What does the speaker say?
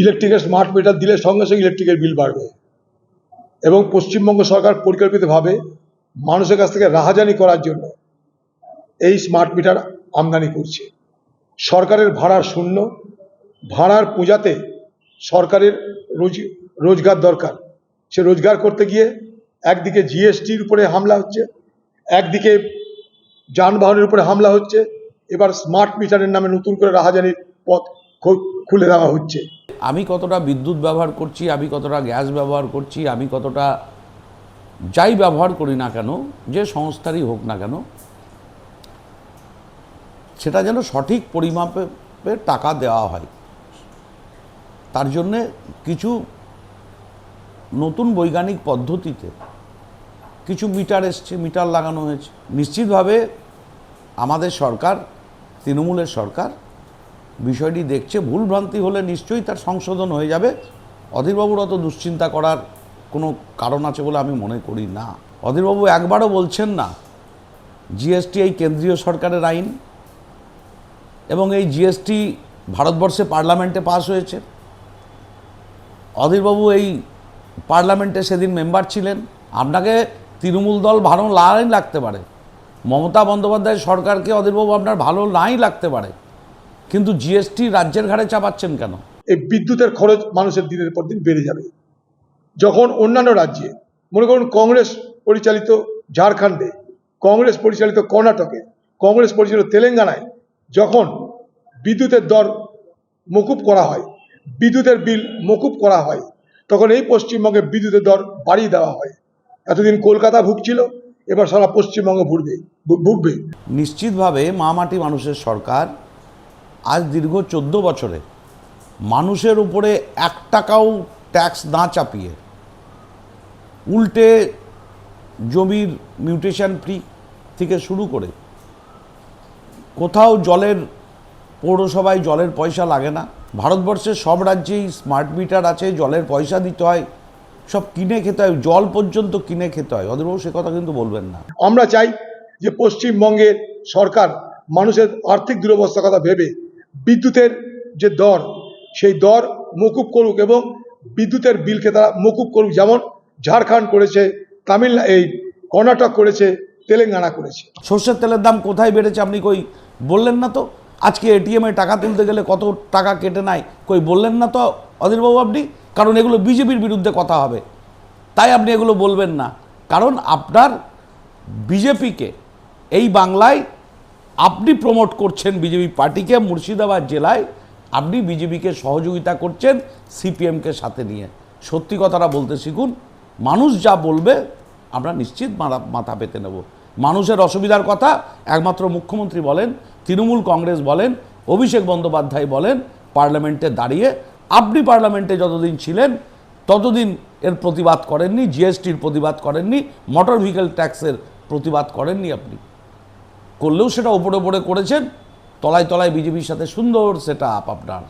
ইলেকট্রিকের smart meter দিলে সঙ্গে সঙ্গে ইলেকট্রিকের বিল বাড়বে। এবং পশ্চিমবঙ্গ সরকার পরিকল্পিতভাবে মানুষের কাছ থেকে রাহাজানি করার জন্য এই স্মার্ট মিটার আমদানি করছে। সরকারের ভাড়ার শূন্য, ভাড়ার পূজাতে সরকারের রোজ, রোজগার দরকার। সে রোজগার করতে গিয়ে একদিকে জিএসটির উপরে হামলা হচ্ছে, একদিকে যানবাহনের উপরে হামলা হচ্ছে, এবার স্মার্ট মিটারের নামে নতুন করে রাহাজানির পথ খুলে দেওয়া হচ্ছে। আমি কতটা বিদ্যুৎ ব্যবহার করছি, আমি কতটা গ্যাস ব্যবহার করছি, আমি কতটা যাই ব্যবহার করি না কেন, যে সংস্থারই হোক না কেন, সেটা যেন সঠিক পরিমাপে টাকা দেওয়া হয়। তার জন্যে কিছু নতুন বৈজ্ঞানিক পদ্ধতিতে কিছু মিটার এসছে, মিটার লাগানো হয়েছে। নিশ্চিতভাবে আমাদের সরকার, তৃণমূলের সরকার বিষয়টি দেখছে ভুলভ্রান্তি হলে নিশ্চয়ই তার সংশোধন হয়ে যাবে। অধীরবাবুর অত দুশ্চিন্তা করার কোনো কারণ আছে বলে আমি মনে করি না। অধীরবাবু একবারও বলছেন না, জিএসটি এই কেন্দ্রীয় সরকারের আইন এবং এই জিএসটি ভারতবর্ষে পার্লামেন্টে পাস হয়েছে। অধীরবাবু এই পার্লামেন্টে সেদিন মেম্বার ছিলেন। আপনাকে তৃণমূল দল ভালো নাই লাগতে পারে। মমতা বন্দ্যোপাধ্যায় সরকারকে অধীরবাবু আপনার ভালো নাই লাগতে পারে। কিন্তু জিএসটি রাজ্যের ঘাড়ে চাপাচ্ছেন কেন? এই বিদ্যুতের খরচ মানুষের দিনের পর দিন বেড়ে যাবে। যখন অন্যান্য রাজ্যে মনে করুন কংগ্রেস পরিচালিত ঝাড়খণ্ডে কংগ্রেস পরিচালিত কর্ণাটকে কংগ্রেস পরিচালিত তেলেঙ্গানায় যখন বিদ্যুতের দর মকুব করা হয় বিদ্যুতের বিল মকুব করা হয় তখন এই পশ্চিমবঙ্গে বিদ্যুতের দর বাড়িয়ে দেওয়া হয়। এতদিন কলকাতা ভুগছিল এবার সারা পশ্চিমবঙ্গ ভুগবে ভুগবে। নিশ্চিতভাবে মামাটি মানুষের সরকার আজ দীর্ঘ চোদ্দ বছরে মানুষের উপরে এক টাকাও ট্যাক্স না চাপিয়ে উল্টে জমির মিউটেশন ফ্রি থেকে শুরু করে কোথাও জলের, পৌরসভায় জলের পয়সা লাগে না। ভারতবর্ষের সব রাজ্যেই স্মার্ট মিটার আছে, জলের পয়সা দিতে হয়, সব কিনে খেতে হয়, জল পর্যন্ত কিনে খেতে হয়। অধীরবাবু সে কথা কিন্তু বলবেন না। আমরা চাই যে পশ্চিমবঙ্গের সরকার মানুষের আর্থিক দুরবস্থার কথা ভেবে বিদ্যুতের যে দর, সেই দর মকুব করুক এবং বিদ্যুতের বিলকে তারা মকুব করুক। যেমন ঝাড়খণ্ড করেছে তামিল এই কর্ণাটক করেছে, তেলেঙ্গানা করেছে। সর্ষের তেলের দাম কোথায় বেড়েছে আপনি কই বললেন না তো? আজকে এটিএমে টাকা তুলতে গেলে কত টাকা কেটে নেয় কই বললেন না তো অধীরবাবু আপনি? কারণ এগুলো বিজেপির বিরুদ্ধে কথা হবে। তাই আপনি এগুলো বলবেন না। কারণ আপনার বিজেপিকে এই বাংলায় আপনি প্রমোট করছেন বিজেপি পার্টিকে মুর্শিদাবাদ জেলায়, আপনি বিজেপিকে সহযোগিতা করছেন সিপিএমকে সাথে নিয়ে। সত্যি কথাটা বলতে শিখুন, মানুষ যা বলবে আমরা নিশ্চিত মাথা পেতে নেব। মানুষের অসুবিধার কথা একমাত্র মুখ্যমন্ত্রী বলেন, তৃণমূল কংগ্রেস বলেন, অভিষেক বন্দ্যোপাধ্যায় বলেন, পার্লামেন্টে দাঁড়িয়ে। আপনি পার্লামেন্টে যতদিন ছিলেন, ততদিন এর প্রতিবাদ করেননি, জিএসটির প্রতিবাদ করেননি, মোটর ভেহিকেল ট্যাক্সের প্রতিবাদ করেননি আপনি। করলেও সেটা ওপরে ওপরে করেছেন তলায় তলায় বিজেপির সাথে সুন্দর সেটা আপ আপনার।